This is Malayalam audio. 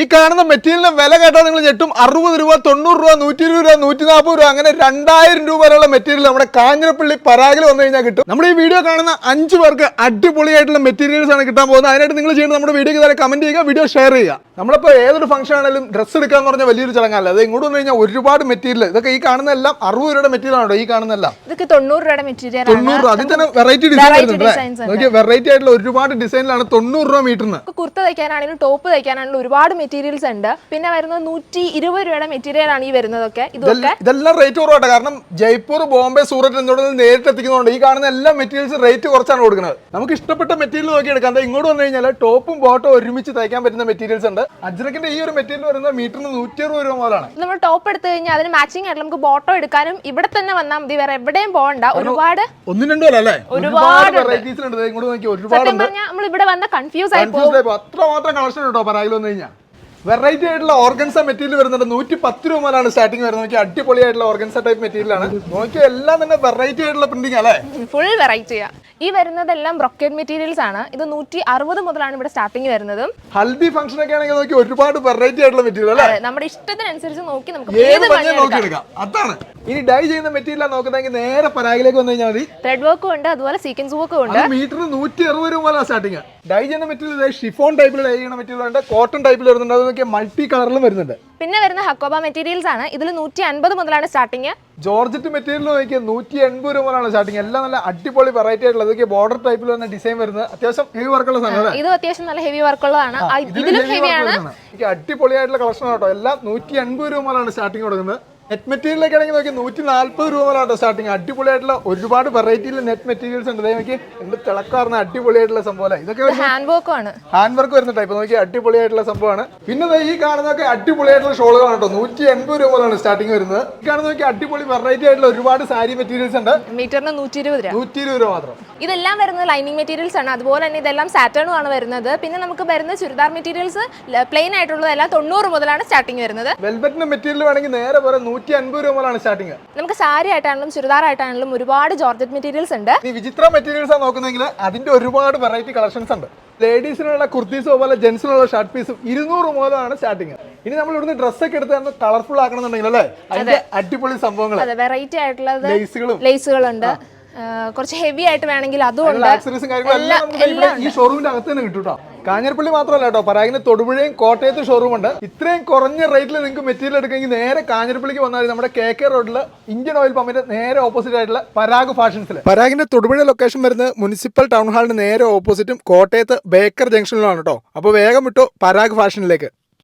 ഈ കാണുന്ന മെറ്റീരിയലിന് വില കേട്ടാൽ നിങ്ങൾ ഞെട്ടും. അറുപത് രൂപ തൊണ്ണൂറ് രൂപ നൂറ്റി ഇരുപത് രൂപ നൂറ്റി നാൽപ്പത് രൂപ അങ്ങനെ രണ്ടായിരം രൂപ വരെയുള്ള മെറ്റീരിയൽ നമ്മുടെ കാഞ്ഞിരപ്പള്ളി പരാഗിൽ വന്നു കഴിഞ്ഞാൽ കിട്ടും. നമ്മൾ ഈ വീഡിയോ കാണുന്ന അഞ്ച് പേർക്ക് അടിപൊളിയായിട്ടുള്ള മെറ്റീരിയൽസ് ആണ് കിട്ടാൻ പോകുന്നത്. അതിനായിട്ട് നിങ്ങൾ ചെയ്യുന്നത് നമ്മുടെ വീഡിയോക്ക് താഴെ കമന്റ് ചെയ്യുക വീഡിയോ ഷെയർ ചെയ്യുക. നമ്മളിപ്പോൾ ഏതൊരു ഫംഗ്ഷൻ ആണെങ്കിലും ഡ്രസ്സ് എടുക്കുക എന്ന് പറഞ്ഞാൽ വലിയൊരു ചടങ്ങല്ല അത് ഇങ്ങോട്ട് വന്നു കഴിഞ്ഞാൽ ഒരുപാട് മെറ്റീരിയൽ. ഇതൊക്കെ ഈ കാണുന്ന എല്ലാം അറുപത് രൂപയുടെ മെറ്റീരിയൽ ആണോ ഈ കാണുന്ന എല്ലാം. ഇതൊക്കെ തൊണ്ണൂറ് രൂപയുടെ മെറ്റീരിയൽ തൊണ്ണൂറ് രൂപ. അതിൽ തന്നെ വെറൈറ്റി ഡിസൈൻ വെറൈറ്റി ആയിട്ടുള്ള ഒരുപാട് ഡിസൈനിലാണ് തൊണ്ണൂറ് രൂപ മീറ്ററിന് കുർത്ത തയ്ക്കാനാണെങ്കിലും ടോപ്പ് തയ്ക്കാനാണെങ്കിലും ഒരുപാട് മെറ്റീരിയൽസ് ഉണ്ട്. പിന്നെ വരുന്നത് നൂറ്റി ഇരുപത് രൂപയുടെ മെറ്റീരിയൽ ആണ് ഈ വരുന്നതൊക്കെ. ഇതൊക്കെ ഇതെല്ലാം- റേറ്റ് കുറവാട്ടെ. കാരണം ജയ്പൂർ ബോംബെ സൂററ്റ് എന്നിവിടെ നേരിട്ട് എത്തിക്കുന്നതുകൊണ്ട് ഈ കാണുന്ന എല്ലാ മെറ്റീരിയൽസ് റേറ്റ് കുറച്ചാണ് കൊടുക്കുന്നത്. നമുക്ക് ഇഷ്ടപ്പെട്ട മെറ്റീരിയൽ നോക്കി എടുക്കാം ഇങ്ങോട്ട് വന്നു കഴിഞ്ഞാൽ ടോപ്പും ബോട്ടും ഒരുമിച്ച് തയ്ക്കാൻ പറ്റുന്ന മെറ്റീരിയൽസ് ഉണ്ട്. അജ്രക്കിന്റെ ഈ ഒരു മെറ്റീരിയൽ വരുന്നത് മീറ്ററിന് നൂറ്റി അറുപത് രൂപ മുതലാണ്. നമ്മൾ ടോപ്പ് എടുത്തു കഴിഞ്ഞാൽ അതിന് മാച്ചിങ് ആയിട്ട് നമുക്ക് ബോട്ടോ എടുക്കാനും ഇവിടെ തന്നെ വന്നാൽ മതി. വേറെ എവിടെയും പോകണ്ട. ഒരുപാട് ഒന്നും രണ്ടും അല്ല ഒരുപാട് വെറൈറ്റീസ് ഉണ്ട് ദേ ഇങ്ങോട്ട് നോക്കി ഒരുപാട് നമ്മൾ ഇവിടെ വന്ന കൺഫ്യൂസ് ആയി പോകും കൺഫ്യൂസ് ആയി പോകും. അത്ര മാത്രം കളക്ഷൻ ഉണ്ടോ? പരാഗിൽ വന്നു കഴിഞ്ഞാൽ. വെറൈറ്റി ആയിട്ടുള്ള ഓർഗൻസ മെറ്റീരിയൽ വരുന്നുണ്ട്. നൂറ്റി പത്ത് രൂപ മുതലാണ് സ്റ്റാർട്ടിങ് വരുന്നത്. നോക്കി അടിപൊളിയായിട്ടുള്ള ഓർഗൻസ ടൈപ്പ് മെറ്റീരിയൽ ആണ്. നോക്കി എല്ലാം തന്നെ വെറൈറ്റി ആയിട്ടുള്ള പ്രിന്റിംഗ് അല്ലേ ഫുൾ വെറൈറ്റിയാ ഈ വരുന്നതെല്ലാം ബ്രോക്കേഡ് മെറ്റീരിയൽസ് ആണ്. ഇത് നൂറ്റി അറുപത് മുതലാണ് ഇവിടെ സ്റ്റാർട്ടിങ് വരുന്നത്. ഹൽദി ഫംഗ്ഷൻ ഒക്കെ ആണെങ്കിൽ നോക്കി ഒരുപാട് വെറൈറ്റി ആയിട്ടുള്ള മെറ്റീരിയൽ അല്ലേ? നമ്മുടെ ഇഷ്ടത്തിനനുസരിച്ച് നോക്കി നമുക്ക് ഏത് ഏത് നോക്കി എടുക്കാം. അതാണ്. ഇനി ഡൈ ചെയ്യുന്ന മെറ്റീരിയൽ നോക്കുന്നെങ്കിൽ നേരെ പരാഗിലേക്ക് വന്നു കഴിഞ്ഞാൽ മതി. ത്രെഡ് വർക്കും ഉണ്ട് അതുപോലെ സീക്വൻസ് വർക്കും ഉണ്ട്. മീറ്റർ നൂറ്റി അറുപത് രൂപ സ്റ്റാർട്ടിംഗ് സ്റ്റാർട്ടിങ് ഡൈ ചെയ്യുന്ന മെറ്റീരിയൽ ഷിഫോൺ ടൈപ്പിൽ ഡൈ ചെയ്യുന്ന മെറ്റീരിയൽ ഉണ്ട് കോട്ടൺ ടൈപ്പിൽ വരുന്നുണ്ട് അതൊക്കെ മൾട്ടി കളറിലും വരുന്നുണ്ട്. പിന്നെ വരുന്ന ഹക്കോബ മെറ്റീരിയൽസ് ആണ്. ഇതിൽ നൂറ്റി അൻപത് മുതലാണ് സ്റ്റാർട്ടിങ് ജോർജറ്റ് മെറ്റീരിയൽ നോക്കിയാൽ നൂറ്റി എൺപത് രൂപ മുതലാണ് സ്റ്റാർട്ടിങ് എല്ലാം നല്ല അടിപൊളി വെറൈറ്റി ആയിട്ടുള്ള ഇതൊക്കെ ബോർഡർ ടൈപ്പിൽ വരുന്ന ഡിസൈൻ വരുന്നത്. അത്യാവശ്യം ഹെവി വർക്കുള്ള സാധനം ഇത് അത്യാവശ്യം നല്ല ഹെവി വർക്കുള്ളതാണ് ഉള്ളതാണ്. ഇതിലും ഹെവിയാണ് എനിക്ക് അടിപൊളിയായിട്ടുള്ള കളക്ഷൻ കേട്ടോ. എല്ലാം നൂറ്റി എൺപത് രൂപ മുതലാണ് സ്റ്റാർട്ടിങ് കൊടുക്കുന്നത്. നെറ്റ് മെറ്റീരിയലൊക്കെ ആണെങ്കിൽ നോക്കി നൂറ്റി നാല്പത് രൂപ മുതലാണ് സ്റ്റാർട്ടിങ് അടിപൊളിയായിട്ടുള്ള ഒരുപാട് വെറൈറ്റിയിൽ നെറ്റ് മെറ്റീരിയൽസ് ഉണ്ട്. നോക്കി എന്ത് തിളക്കാർന്ന അടിപൊളിയായിട്ടുള്ള സംഭവം ഇതൊക്കെ ഹാൻഡ് വർക്ക് ആണ് ഹാൻഡ് വർക്ക് വരുന്ന ടൈപ്പ് നോക്കി അടിപൊളിയായിട്ടുള്ള സംഭവമാണ്. പിന്നെ ഈ കാണുന്നതൊക്കെ അടിപൊളിയായിട്ടുള്ള ഷോളുകളാണ് കേട്ടോ. നൂറ്റി എൺപത് രൂപ മുതലാണ് സ്റ്റാർട്ടിങ് വരുന്നത്. ഈ കാണുന്ന നോക്കി അടിപൊളി വെറൈറ്റി ആയിട്ടുള്ള ഒരുപാട് സാരി മെറ്റീരിയൽസ് ഉണ്ട്. മീറ്ററിന് നൂറ്റി ഇരുപത് രൂപ. നൂറ്റി ഇരുപത് രൂപ മാത്രം. ഇതെല്ലാം വരുന്നത് ലൈനിങ് മെറ്റീരിയൽസ് ആണ്. അതുപോലെ തന്നെ ഇതെല്ലാം സാറ്റേണും ആണ് വരുന്നത്. പിന്നെ നമുക്ക് വരുന്ന ചുരിദാർ മെറ്റീരിയൽസ് പ്ലെയിൻ ആയിട്ടുള്ളതെല്ലാം തൊണ്ണൂറ് മുതലാണ് സ്റ്റാർട്ടിങ് വരുന്നത്. വെൽബറ്റിന്റെ മെറ്റീരിയൽ വേണമെങ്കിൽ നേരെ പോലെ നൂറ്റി അൻപത് രൂപ മുതലാണ് സ്റ്റാർട്ടിങ് നമുക്ക് സാരി ആയിട്ടാണെങ്കിലും ചുരിദാർ ആയിട്ടാണെങ്കിലും ഒരുപാട് ജോർജറ്റ് മെറ്റീരിയൽസ് ഉണ്ട്. ഈ വിചിത്ര മെറ്റീരിയൽസ് ആണ് നോക്കുന്നെങ്കിൽ അതിന്റെ ഒരുപാട് വെറൈറ്റി കളക്ഷൻസ് ഉണ്ട്. ലേഡീസിനുള്ള കുർത്തീസ് അതുപോലെ ജെന്റ്സിനുള്ള ഷർട്ട് പീസും ഇരുന്നൂറ് മുതലാണ് സ്റ്റാർട്ടിങ് ഇനി നമ്മൾ ഇവിടുന്ന് ഡ്രസ്സൊക്കെ എടുത്ത് തന്നെ കളർഫുൾ ആക്കണമെന്നുണ്ടെങ്കിൽ അല്ലേ? അതിന്റെ അടിപൊളി സംഭവങ്ങൾ അതെ വെറൈറ്റി ആയിട്ടുള്ളത് ലേസുകളും ലേസുകളുണ്ട് കുറച്ച് ഹെവി ആയിട്ട് വേണമെങ്കിൽ അതും ഉണ്ട്. ഈ ഷോറൂമിന്റെ അകത്ത് തന്നെ കിട്ടും കേട്ടോ കാഞ്ഞിരപ്പള്ളി മാത്രമല്ല കേട്ടോ പരാഗിന് തൊടുപുഴയും കോട്ടയത്ത് ഷോറൂം ഉണ്ട്. ഇത്രയും കുറഞ്ഞ റേറ്റിൽ നിങ്ങൾക്ക് മെറ്റീരിയൽ എടുക്കണമെങ്കിൽ നേരെ കാഞ്ഞിരപ്പള്ളിക്ക് വന്നാൽ നമ്മുടെ കെ കെ റോഡിൽ ഇന്ത്യൻ ഓയിൽ പമ്പിന്റെ നേരെ ഓപ്പോസിറ്റ് ആയിട്ടുള്ള പരാഗ് ഫാഷൻസിൽ പരാഗിന്റെ തൊടുപുഴ ലൊക്കേഷൻ വരുന്നത് മുനിസിപ്പൽ ടൗൺ ഹാളിന് നേരെ ഓപ്പോസിറ്റും കോട്ടയത്ത് ബേക്കർ ജംഗ്ഷനിലാണ് കേട്ടോ. അപ്പോൾ വേഗം വിട്ടോ പരാഗ് ഫാഷനിലേക്ക്